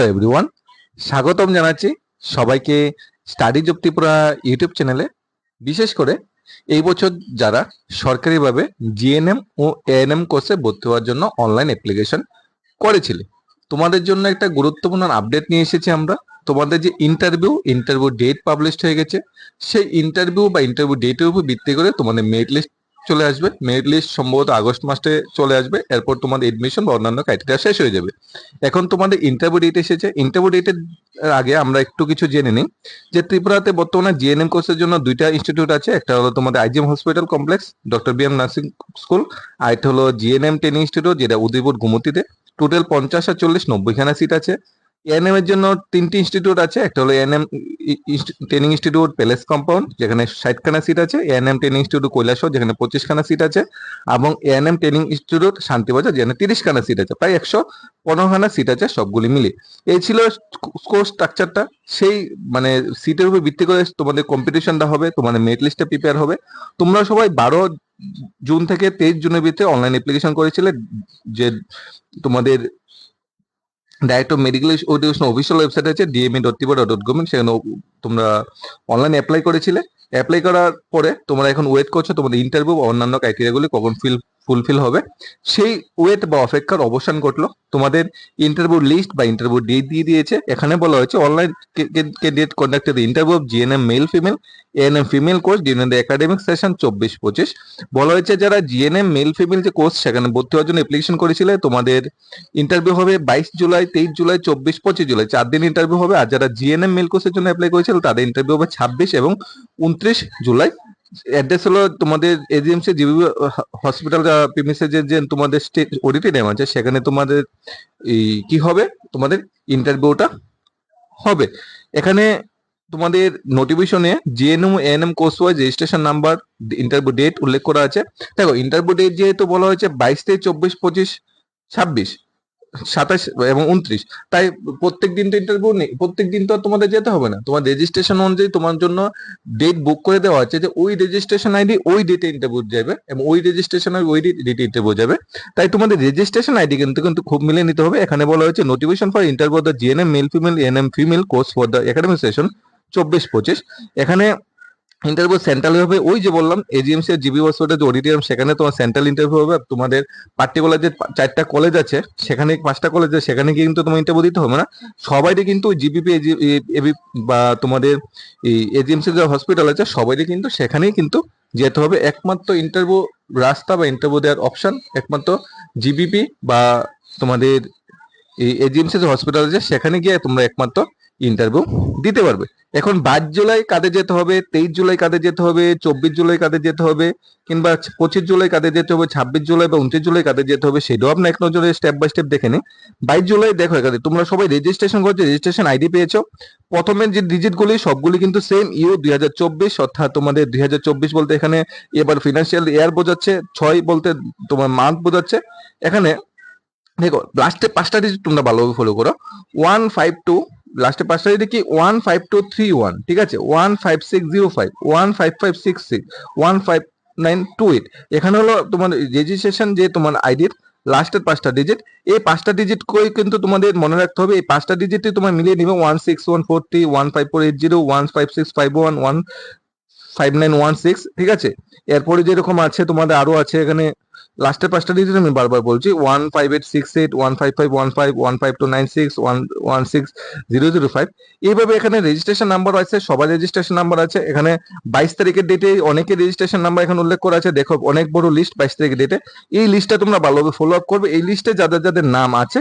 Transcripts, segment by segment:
Hello everyone স্বাগতম জানাচ্ছি সবাইকে স্টাডি ত্রিপুরা ইউটিউব চ্যানেলে। বিশেষ করে এই বছর যারা সরকারিভাবে জিএনএম ও এএনএম কোর্সে ভর্তি হওয়ার জন্য অনলাইন অ্যাপ্লিকেশন করেছিলে, তোমাদের জন্য একটা গুরুত্বপূর্ণ আপডেট নিয়ে এসেছি আমরা। তোমাদের যে ইন্টারভিউ ইন্টারভিউ ডেট পাবলিশড হয়ে গেছে, সেই ইন্টারভিউ বা ইন্টারভিউ ডেটের উপর ভিত্তি করে তোমাদের মেরিট লিস্ট চলে আসবে। মেরিট লিস্ট সম্ভবত আগস্ট মাসে চলে আসবে। এরপর তোমাদের এডমিশন বা অন্যান্য ক্রাইটেরিয়া শেষ হয়ে যাবে। এখন তোমাদের ইন্টারভিউ ডেট এসেছে। ইন্টারভিউ ডেটের আগে আমরা একটু কিছু জেনে নিই। যে ত্রিপুরাতে বর্তমানে জিএনএম কোর্সের জন্য দুইটা ইনস্টিটিউট আছে। একটা হলো তোমাদের IGM hospital complex doctor B M nursing school আর হলো জিএনএম ট্রেনিং ইনস্টিটিউট যেটা উদয়পুর গুমতিতে টোটাল পঞ্চাশ আর চল্লিশ, নব্বইখানা সিট আছে। এএনএম এর জন্য তিনটি ইনস্টিটিউট আছে। একটা হলো ANM training institute palace compound যেখানে ষাটখানা সিট আছে। এএনএম ট্রেনিং ইনস্টিটিউট কৈলাসহর যেখানে পঁচিশখানা সিট আছে। এবং এএনএম ট্রেনিং ইনস্টিটিউট শান্তিবাজার, যেখানে তিরিশখানা সিট আছে। প্রায় একশো পনেরোখানা সিট আছে সবগুলি মিলিয়ে। এই ছিল কোর্স স্ট্রাকচারটা সেই মানে সিটের উপর ভিত্তি করে তোমাদের কম্পিটিশনটা হবে, তোমাদের মেরিট লিস্টটা প্রিপেয়ার হবে। তোমরা সবাই বারো জুন থেকে তেইশ জুনের ভিতরে অনলাইন অ্যাপ্লিকেশন করেছিলে, যে তোমাদের direct medical education official website আছে DME dot Tripura dot government সেখানে তোমরা অনলাইন অ্যাপ্লাই করেছিলে। অ্যাপ্লাই করার পরে তোমরা এখন ওয়েট করছ তোমাদের ইন্টারভিউ বা অন্যান্য ক্রাইটেরিয়াগুলি কখন ফিল ফুলফিল হবে। সেই ওয়েট বা অপেক্ষার অবসান ঘটলো। তোমাদের ইন্টারভিউ লিস্ট বা ইন্টারভিউ ডেট দিয়ে দিয়েছে। এখানে বলা হয়েছে online candidate conducted interview of GNM male female ANM female course during the academic session চব্বিশ পঁচিশ। বলা হয়েছে যারা জিএনএম মেল ফিমেল যে কোর্স সেখানে ভর্তি হওয়ার জন্য অ্যাপ্লিকেশন করেছিলে, তোমাদের ইন্টারভিউ হবে বাইশ জুলাই, তেইশ জুলাই, চব্বিশ, পঁচিশ জুলাই। চার দিন ইন্টারভিউ হবে, আর যারা জিএনএম মেল কোর্সের জন্য অ্যাপ্লাই করেছিল, তাদের ইন্টারভিউ হবে ছাব্বিশ এবং উনত্রিশ জুলাই। অ্যাড্রেস হলো তোমাদের এজিএমসি জিবি হসপিটাল প্রিমিসে যে তোমাদের স্টেট অডিটোরিয়াম আছে, সেখানে তোমাদের এই কি হবে? তোমাদের ইন্টারভিউটা হবে। এখানে তোমাদের নোটিফিকেশনে GNM ANM course wise registration number interview date উল্লেখ করা আছে। দেখো ইন্টারভিউ ডেট যেহেতু বলা হয়েছে বাইশ থেকে চব্বিশ, পঁচিশ, ছাব্বিশ, সাতাশ এবং উনত্রিশ, তাই প্রত্যেক দিন তো ইন্টারভিউ নেই, প্রত্যেক দিন তো তোমাদের যেতে হবে না। তোমার রেজিস্ট্রেশন অনুযায়ী তোমার জন্য ডেট বুক করে দেওয়া আছে যে ওই রেজিস্ট্রেশন আইডি ওই ডেটে ইন্টারভিউ যাবে এবং ওই রেজিস্ট্রেশন ওই ডেটে ইন্টারভিউ যাবে। তাই তোমাদের রেজিস্ট্রেশন আইডি কিন্তু কিন্তু খুব মিলে নিতে হবে। এখানে বলা হয়েছে notification for interview the GNM male female ANM female course for the academic session চব্বিশ, পঁচিশ। এখানে ইন্টারভিউ সেন্ট্রাল হবে। ওই যে বললাম এজিএমসি জিবি হসপিটাল যে অডিটোরিয়াম সেখানে তোমার সেন্ট্রাল ইন্টারভিউ হবে। তোমাদের পার্টিকুলার যে চারটা কলেজ আছে, সেখানে পাঁচটা কলেজ আছে, সেখানে কিন্তু তোমার ইন্টারভিউ দিতে হবে না। সবাইকে কিন্তু জিবিপি এবি বা তোমাদের এই এজিএমসি যে হসপিটাল আছে সবাইকে কিন্তু সেখানেই কিন্তু যেতে হবে। একমাত্র ইন্টারভিউ রাস্তা বা ইন্টারভিউ দেওয়ার অপশন একমাত্র জিবিপি বা তোমাদের এই এজিএমসি যে হসপিটাল আছে, সেখানে গিয়ে তোমরা একমাত্র ইন্টারভিউ দিতে পারবে। এখন বাইশ জুলাই কাদের যেতে হবে, তেইশ জুলাই কাদের যেতে হবে, চব্বিশ জুলাই কাদের যেতে হবে, কিংবা পঁচিশ জুলাই কাদের যেতে হবে, ছাব্বিশ জুলাই বা উনত্রিশ জুলাই কাদের যেতে হবে, সেটাও আপনার এক নজরে স্টেপ বাই স্টেপ দেখে নিন। বাইশ জুলাই দেখো এখানে, তোমরা সবাই রেজিস্ট্রেশন করছ রেজিস্ট্রেশন আইডি পেয়েছ। প্রথমে যে ডিজিটগুলি সবগুলি কিন্তু সেম ইউ দুই হাজার চব্বিশ, অর্থাৎ তোমাদের দুই হাজার চব্বিশ বলতে এখানে এবার ফিনান্সিয়াল ইয়ার বোঝাচ্ছে, ছয় বলতে তোমার মান্থ বোঝাচ্ছে। এখানে দেখো লাস্টে পাঁচটা ডিজিট তোমরা ভালোভাবে ফলো করো। ওয়ান ফাইভ টু লাস্টে পাঁচটা কি? One five two three one ঠিক আছে? One five six zero five one five five six six one five nine two eight এখানে হলো তোমার রেজিস্ট্রেশন যে তোমার আইডির লাস্টের পাঁচটা ডিজিট এই পাঁচটা ডিজিট কই কিন্তু তোমাদের মনে রাখতে হবে, এই পাঁচটা ডিজিটই তোমার মিলিয়ে নিবে one six one four three one five four eight zero one five six five one one five nine one six ঠিক আছে? এরপরে যেরকম আছে তোমাদের আরও আছে এখানে লাস্টের পাঁচটা ডিজিট আমি বারবার বলছি one five eight six eight one five five one five one five two nine six one one six zero zero five এইভাবে এখানে রেজিস্ট্রেশন নাম্বার আছে, সবার রেজিস্ট্রেশন নাম্বার আছে। এখানে বাইশ তারিখের ডেটে অনেকের রেজিস্ট্রেশন নাম্বার এখানে উল্লেখ করা আছে। দেখো, অনেক বড় লিস্ট বাইশ তারিখের ডেটে এই লিস্টটা তোমরা ভালোভাবে ফলো আপ করবে। এই লিস্টে যাদের যাদের নাম আছে,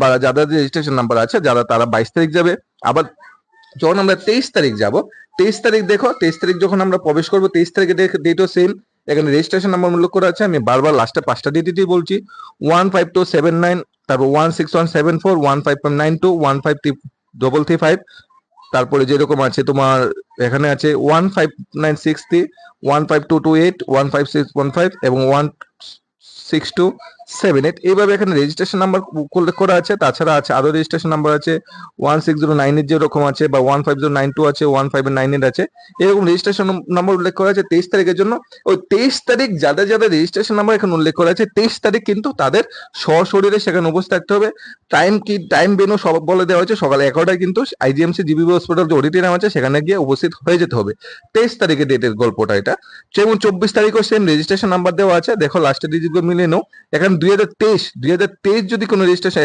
বা যাদের রেজিস্ট্রেশন নাম্বার আছে, যারা তারা বাইশ তারিখ যাবে। আবার যখন আমরা তেইশ তারিখ যাব, তেইশ তারিখ দেখো, তেইশ তারিখ যখন আমরা প্রবেশ করব, তেইশ তারিখে ডেটও সেম এখানে রেজিস্ট্রেশন নাম্বার উল্লেখ করা আছে, আমি বারবার লাস্টে পাঁচটা দিয়ে ডিজিটই বলছি। One five two seven nine তারপর one six one seven four one five nine two one five three double three five তারপরে যেরকম আছে তোমার, এখানে আছে one five nine six three one five two two eight one five six one five এবং one six two seven eight এইভাবে এখানে registration number উল্লেখ করা আছে। তাছাড়া আছে আরও রেজিস্ট্রেশন নাম্বার আছে one six zero nine eight যেরকম আছে বা one five zero nine two আছে ওয়ান ফাইভ নাইন এইট আছে। এরকম রেজিস্ট্রেশন নাম্বার উল্লেখ করা আছে তেইশ তারিখের জন্য। ওই তেইশ তারিখ যাদের যাদের রেজিস্ট্রেশন নাম্বার এখানে উল্লেখ করা আছে, তেইশ তারিখ কিন্তু তাদের সশরীরে সেখানে উপস্থিত থাকতে হবে। টাইম কি টাইম বেনু সব বলে দেওয়া হয়েছে। সকাল এগারোটায় কিন্তু আইজিএমসি জিবি হসপিটাল যে অডিটোরিয়াম আছে, সেখানে গিয়ে উপস্থিত হয়ে যেতে হবে। তেইশ তারিখের ডেটের গল্পটা এটা। যেমন চব্বিশ তারিখও সেম রেজিস্ট্রেশন নাম্বার দেওয়া আছে। দেখো লাস্টের ডিজিট মিলিয়ে নাও। এখানে দুই হাজার তেইশ, দুই হাজার তেইশ যদি কোনো রেজিস্ট্রেশন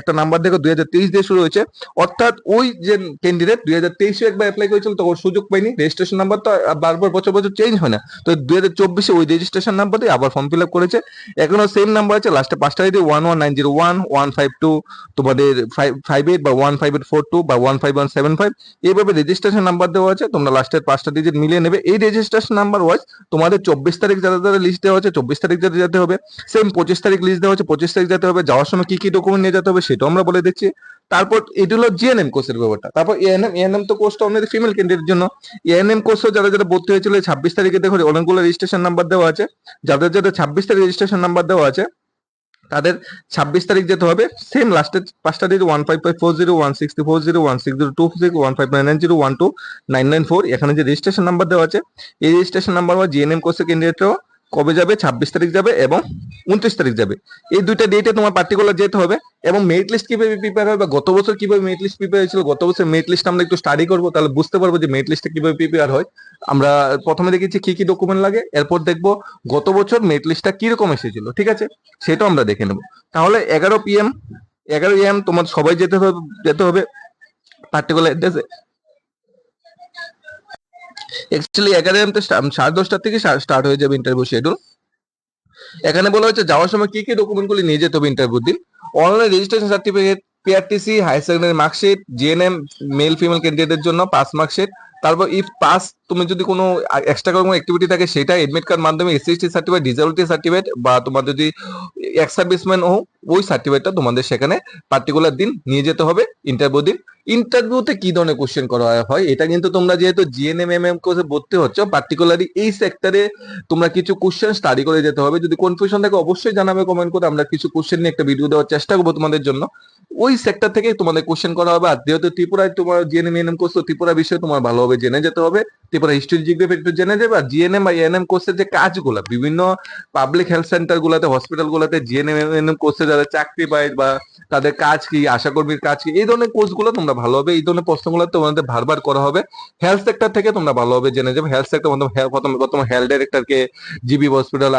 একটা নাম্বার দেখো, দুই হাজার তেইশ দিয়ে শুরু হয়েছে। অর্থাৎ ওই যে ক্যান্ডিডেট দুই হাজার তেইশে একবার অ্যাপ্লাই করেছিল, তখন সুযোগ পাইনি রেজিস্ট্রেশন নাম্বার তো বারবার বছর বছর চেঞ্জ হয় না। তো দুই হাজার চব্বিশে ওই রেজিস্ট্রেশন নাম্বার দিয়ে আবার ফর্ম ফিল আপ করেছে। সেম নাম্বার আছে। লাস্টে পাঁচটা দিয়ে one one nine zero one one five two তোমাদের ফাইভ ফাইভ এইট বা one five eight four two বা one five one seven five এইভাবে রেজিস্ট্রেশন নাম্বার দেওয়া আছে। তোমরা লাস্টের পাঁচটা ডিজিট মিলিয়ে নেবে। এই রেজিস্ট্রেশন নাম্বার ওয়াইজ তোমাদের চব্বিশ তারিখ যারা যারা লিস্ট দেওয়া আছে, চব্বিশ তারিখ যাতে যেতে হবে সেম পঁচিশ তারিখ লিস্ট দেওয়া হচ্ছে পঁচিশ তারিখ যেতে হবে, যাওয়ার সময় কি কি ডকুমেন্ট নিয়ে যেতে হবে সেটাও আমরা বলে দিচ্ছি। তারপর এটি হলো জিএনএম কোর্সের ব্যাপারটা। তারপর এএনএম এএনএম তো কোর্সটা অন্যদের ফিমেল ক্যান্ডিডেটের জন্য। এএনএম কোর্সও যারা যারা ভর্তি হয়েছিল, ছাব্বিশ তারিখে দেখো অনেকগুলো রেজিস্ট্রেশন নাম্বার দেওয়া আছে। যাদের যাদের ছাব্বিশ তারিখ রেজিস্ট্রেশন নাম্বার দেওয়া আছে, তাদের ছাব্বিশ তারিখ যেতে হবে। সেম লাস্টের পাঁচটা দিয়ে one five five four zero one six four zero one six zero two six one five nine zero one two nine nine four এখানে যে রেজিস্ট্রেশন নাম্বার দেওয়া আছে, এই রেজিস্ট্রেশন নাম্বার বা জিএনএম কোর্সের ক্যান্ডিডেটরাও কবে যাবে? ছাব্বিশ তারিখ যাবে এবং উনত্রিশ তারিখ যাবে। এই দুইটা ডেটে তোমার পার্টিকুলার যেতে হবে এবং মেরিট লিস্ট কীভাবে প্রিপেয়ার হবে গত বছর কীভাবে মেরিট লিস্ট প্রিপেয়ার হয়েছিল? গত বছর মেরিট লিস্ট আমরা একটু স্টাডি করব, তাহলে বুঝতে পারব যে মেরিট লিস্টটা কীভাবে প্রিপেয়ার হয়। আমরা প্রথমে দেখেছি কি কি ডকুমেন্ট লাগে, এরপর দেখব গত বছর মেরিট লিস্টটা কীরকম এসেছিল, ঠিক আছে? সেটাও আমরা দেখে নেব। তাহলে এগারো পিএম এগারো এম তোমার সবাই যেতে হবে যেতে হবে। পার্টিকুলার অ্যাড্রেসে অ্যাকচুয়ালি এগারো সাড়ে দশটার থেকে স্টার্ট হয়ে যাবে ইন্টারভিউ শিডিউল এখানে বলা হচ্ছে যাওয়ার সময় কি কি ডকুমেন্ট গুলি নিয়ে যেতে হবে ইন্টারভিউ দিন? Online registration certificate PRTC high secondary marksheet GNM male female ক্যান্ডিডেটের জন্য পাস মার্কশিট তারপর ইফ পাস তুমি যদি কোনো এক্সট্রা কোনো অ্যাক্টিভিটি থাকে সেটা এডমিট কার্ড মাধ্যমে এসএসটি সার্টিফিকেট ডিসেবিলিটি সার্টিফিকেট বা তোমার যদি এক্স সার্ভিসম্যান হো ওই সার্টিফিকেটটা তোমাদের সেখানে পার্টিকুলার দিন নিয়ে যেতে হবে ইন্টারভিউ দিন। ইন্টারভিউতে কি ধরনের কোশ্চেন করা হয়? এটা কিন্তু তোমরা যেহেতু জিএনএম এম এম কোর্সে ভর্তি হচ্ছে পার্টিকুলারলি এই সেক্টরে তোমরা কিছু কোশ্চেন স্টাডি করে যেতে হবে। যদি কনফিউশন থাকে, অবশ্যই জানাবে কমেন্ট করে, আমরা কিছু কোশ্চেন নিয়ে একটা ভিডিও দেওয়ার চেষ্টা করব তোমাদের জন্য। ওই সেক্টর থেকে তোমাদের কোশ্চেন করা হবে, আর যেহেতু ত্রিপুরায় তোমার জিএনএম এনএম কোর্স তো ত্রিপুরা বিষয়ে তোমার ভালোভাবে জেনে যেতে হবে। ত্রিপুরা হিস্ট্রি জিগ্রাফি একটু জেনে যাবে, আর জিএনএম বা এএনএম কোর্সের যে কাজগুলো, বিভিন্ন পাবলিক হেলথ সেন্টার গুলাতে হসপিটাল গুলাতে জিএনএম এনএম কোর্সে যারা চাকরি পায় বা তাদের কাজ কি, আশাকর্মীর কাজ কি, এই ধরনের কোর্সগুলো তোমরা ভালো হবে। এই ধরনের প্রশ্নগুলো তোমাদের বারবার করা হবে। হেলথ সেক্টর থেকে তোমরা ভালোভাবে জেনে যাবে। হেলথ সেক্টর প্রথম প্রথম হেলথ ডাইরেক্টরকে জিবি হসপিটাল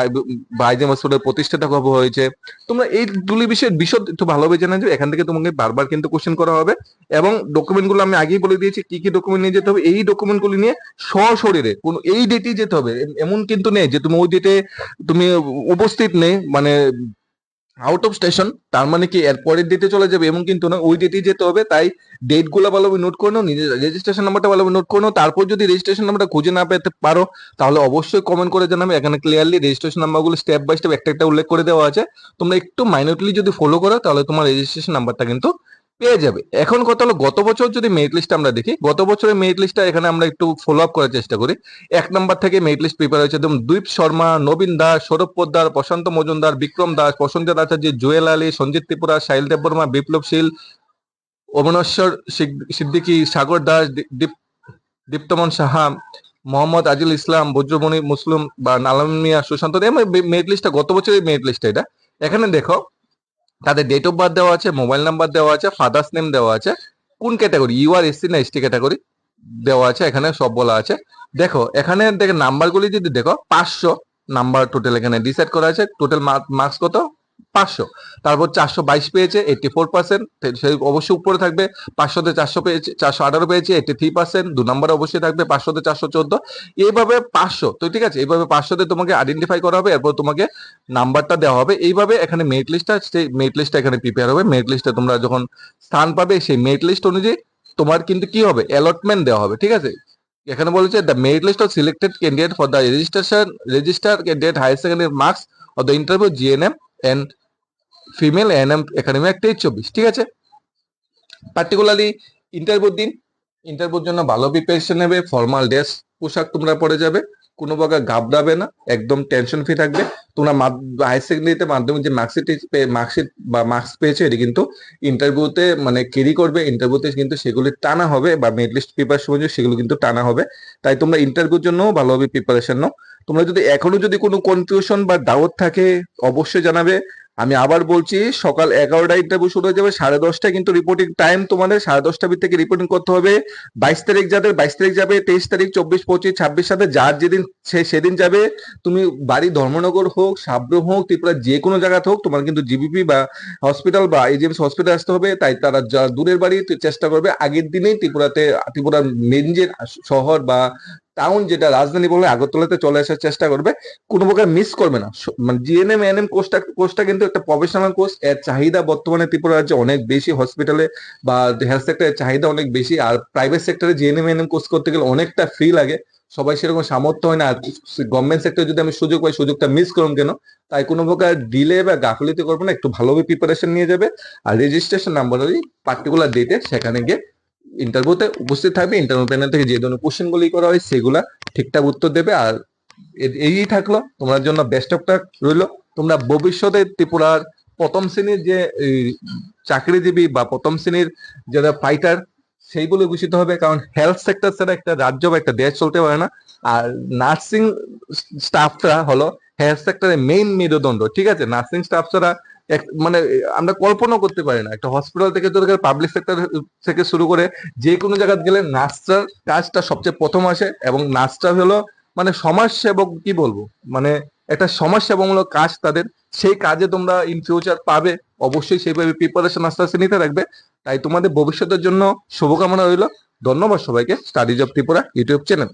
বা আইজিএম হসপিটাল প্রতিষ্ঠাতা কবে হয়েছে। তোমরা এই দুলি বিষয়ের বিশদ একটু ভালোভাবে জেনে যাবে। এখান থেকে তোমাকে বারবার কিন্তু কোশ্চেন করা হবে। এবং ডকুমেন্টগুলো আমি আগেই বলে দিয়েছি, কি কি ডকুমেন্ট নিয়ে যেতে হবে? এই ডকুমেন্ট গুলি নিয়ে সশরীরে কোন, এই ডেটেই যেতে হবে। এমন কিন্তু নেই যে তুমি ওই ডেটে তুমি উপস্থিত নেই মানে আউট অফ স্টেশন তার মানে কি এর পরের ডেটে চলে যাবে এবং কিন্তু না, ওই ডেটেই যেতে হবে, তাই ডেটগুলো ভালোভাবে নোট করে নাও, নিজের রেজিস্ট্রেশন নাম্বারটা ভালোভাবে নোট করে নাও, তারপর যদি রেজিস্ট্রেশন নাম্বারটা খুঁজে না পেতে পারো, তাহলে অবশ্যই কমেন্ট করে জানাবে, এখানে ক্লিয়ারলি রেজিস্ট্রেশন নাম্বারগুলো স্টেপ বাই স্টেপ একটা একটা উল্লেখ করে দেওয়া আছে, তোমরা একটু মাইনরলি যদি ফলো করো, তাহলে তোমার রেজিস্ট্রেশন নাম্বারটা কিন্তু পেয়ে যাবে। এখন কথা হলো, গত বছর যদি মেরিট লিস্ট আমরা দেখি, গত বছরের মেরিট লিস্টটা এখানে আমরা একটু ফলো আপ করার চেষ্টা করি। এক নম্বর থেকে মেরিট লিস্ট প্রিপেয়ার হয়েছে একদম দ্বীপ শর্মা, নবীন দাস, সৌরভ পোদ্দার, প্রশান্ত মজুমদার, বিক্রম দাস, প্রসঞ্জিত আচার্য, জুয়েল আলী, সঞ্জিত ত্রিপুরা সাহিল দেববর্মা, বিপ্লব শীল, অমনেশ্বর সিদ্দিকী, সাগর দাস দীপ, দীপ্তমন সাহা, মোহাম্মদ আজিল ইসলাম, বজ্রমণি মুসলিম বা নালাম মিয়া সুশান্ত মেরিট লিস্টটা গত বছরের মেরিট লিস্ট এটা। এখানে দেখো তাদের ডেট অফ বার্থ দেওয়া আছে মোবাইল নাম্বার দেওয়া আছে ফাদার্স নেম দেওয়া আছে, কোন ক্যাটাগরি ইউ আর এসসি না এসটি ক্যাটাগরি দেওয়া আছে, এখানে সব বলা আছে। দেখো, এখানে দেখে নাম্বারগুলি যদি দেখো, পাঁচশো নাম্বার টোটাল এখানে ডিসাইড করা আছে। টোটাল মার্কস কত? পাঁচশো। তারপর চারশো বাইশ পেয়েছে এইটি ফোর পার্সেন্ট সেই অবশ্যই উপরে থাকবে, পাঁচশোতে চারশো পেয়েছে, চারশো আঠারো পেয়েছে এইটি থ্রি পার্সেন্ট দু নম্বরে অবশ্যই থাকবে, পাঁচশোতে চারশো চোদ্দ। এইভাবে পাঁচশো, তো ঠিক আছে, এইভাবে পাঁচশোতে তোমাকে আইডেন্টিফাই করা হবে, এরপর তোমাকে নাম্বারটা দেওয়া হবে। এইভাবে এখানে মেরিট লিস্টটা সেই মেরিট লিস্টটা এখানে প্রিপেয়ার হবে। মেরিট লিস্টে তোমরা যখন স্থান পাবে, সেই মেরিট লিস্ট অনুযায়ী তোমার কিন্তু কি হবে? অ্যালটমেন্ট দেওয়া হবে, ঠিক আছে? এখানে বলেছে the merit list of selected candidate for the registration register candidate higher secondary marks of the interview GNM and female NM academy তেইশ চব্বিশ, ঠিক আছে? পার্টিকুলারলি ইন্টারভিউর দিন ইন্টারভিউর জন্য ভালো প্রিপারেশন নেবে ফর্মাল ড্রেস পোশাক তোমরা পরে যাবে, কোনো প্রকার ঘাবড়াবে না, একদম টেনশন ফ্রি থাকবে। তোমরা হায়ার সেকেন্ডারিতে মাধ্যমিক যে মার্কশিট মার্কশিট বা মার্কস পেয়েছ, এটি কিন্তু ইন্টারভিউতে মানে ক্যারি করবে ইন্টারভিউতে কিন্তু সেগুলি টানা হবে বা মেড লিস্ট প্রিপারেশন সময় সেগুলো কিন্তু টানা হবে। তাই তোমরা ইন্টারভিউর জন্য ভালোভাবে প্রিপারেশন নাও। তোমরা যদি এখনও যদি কোনো কনফিউশন বা ডাউট থাকে, অবশ্যই জানাবে। আমি আবার বলছি, সকাল এগারোটায় ইন্টারভিউ শুরু হয়ে যাবে, সাড়ে দশটায় কিন্তু রিপোর্টিং টাইম তোমাদের, সাড়ে দশটা থেকে রিপোর্টিং করতে হবে। বাইশ তারিখ যাদের, বাইশ তারিখ যাবে, তেইশ তারিখ, চব্বিশ, পঁচিশ, ছাব্বিশ সাথে যার যেদিন, সে সেদিন যাবে। তুমি বাড়ি ধর্মনগর হোক সাব্র হোক, ত্রিপুরা যে কোনো জায়গাতে হোক, তোমার কিন্তু জিবিপি বা হসপিটাল বা এজিএমস হসপিটাল আসতে হবে। তাই তারা দূরের বাড়ি, চেষ্টা করবে আগের দিনেই ত্রিপুরাতে ত্রিপুরার মেন যে শহর বা টাউন যেটা রাজধানী বলে আগরতলাতে চলে আসার চেষ্টা করবে, কোনো প্রকার মিস করবে না। মানে জিএনএম এনএম কোর্সটা কোর্সটা কিন্তু একটা প্রফেশনাল কোর্স এর চাহিদা বর্তমানে ত্রিপুরা রাজ্যে অনেক বেশি হসপিটালে বা হেলথ সেক্টরের চাহিদা অনেক বেশি, আর প্রাইভেট সেক্টরে জিএনএম এনএম কোর্স করতে গেলে অনেকটা ফ্রি লাগে। সবাই সেরকম সামর্থ্য হয় না, আর গভর্নমেন্ট সেক্টরে যদি আমি সুযোগ পাই, সুযোগটা মিস করুন কেন? তাই কোনো প্রকার ডিলে বা গাফলিতে করবে না, একটু ভালোভাবে প্রিপারেশন নিয়ে যাবে। আর রেজিস্ট্রেশন নাম্বার ওই পার্টিকুলার ডেটে সেখানে গিয়ে ইন্টারভিউতে উপস্থিত থাকবে ইন্টারভিউ প্যানেল থেকে যে ধরনের কোশ্চেন গুলি করা হয়, সেগুলা ঠিকঠাক উত্তর দেবে আর এই থাকল। তোমার জন্য বেস্ট অফ টাক রইল। তোমরা ভবিষ্যতে ত্রিপুরার প্রথম শ্রেণির যে চাকরিজীবী বা প্রথম শ্রেণির যারা ফাইটার সেইগুলো ঘোষিত হবে। কারণ হেলথ সেক্টর ছাড়া একটা রাজ্য বা একটা দেশ চলতে পারে না। আর নার্সিং স্টাফরা হলো হেলথ সেক্টরের মেইন মেরুদণ্ড। ঠিক আছে? নার্সিং স্টাফ ছাড়া মানে আমরা কল্পনা করতে পারি না। একটা হসপিটাল থেকে তো পাবলিক সেক্টর থেকে শুরু করে যে কোনো জায়গায় গেলে নার্সটার কাজটা সবচেয়ে প্রথম আসে এবং নার্সটা হলো মানে সমাজ সেবক কি বলব? মানে একটা সমাজ সেবামূলক কাজ তাদের। সেই কাজে তোমরা ইন ফিউচার পাবে। অবশ্যই সেইভাবে প্রিপারেশন আস্তে আস্তে নিতে রাখবে তাই তোমাদের ভবিষ্যতের জন্য শুভকামনা রইল। ধন্যবাদ সবাইকে। Studies of Tripura YouTube channel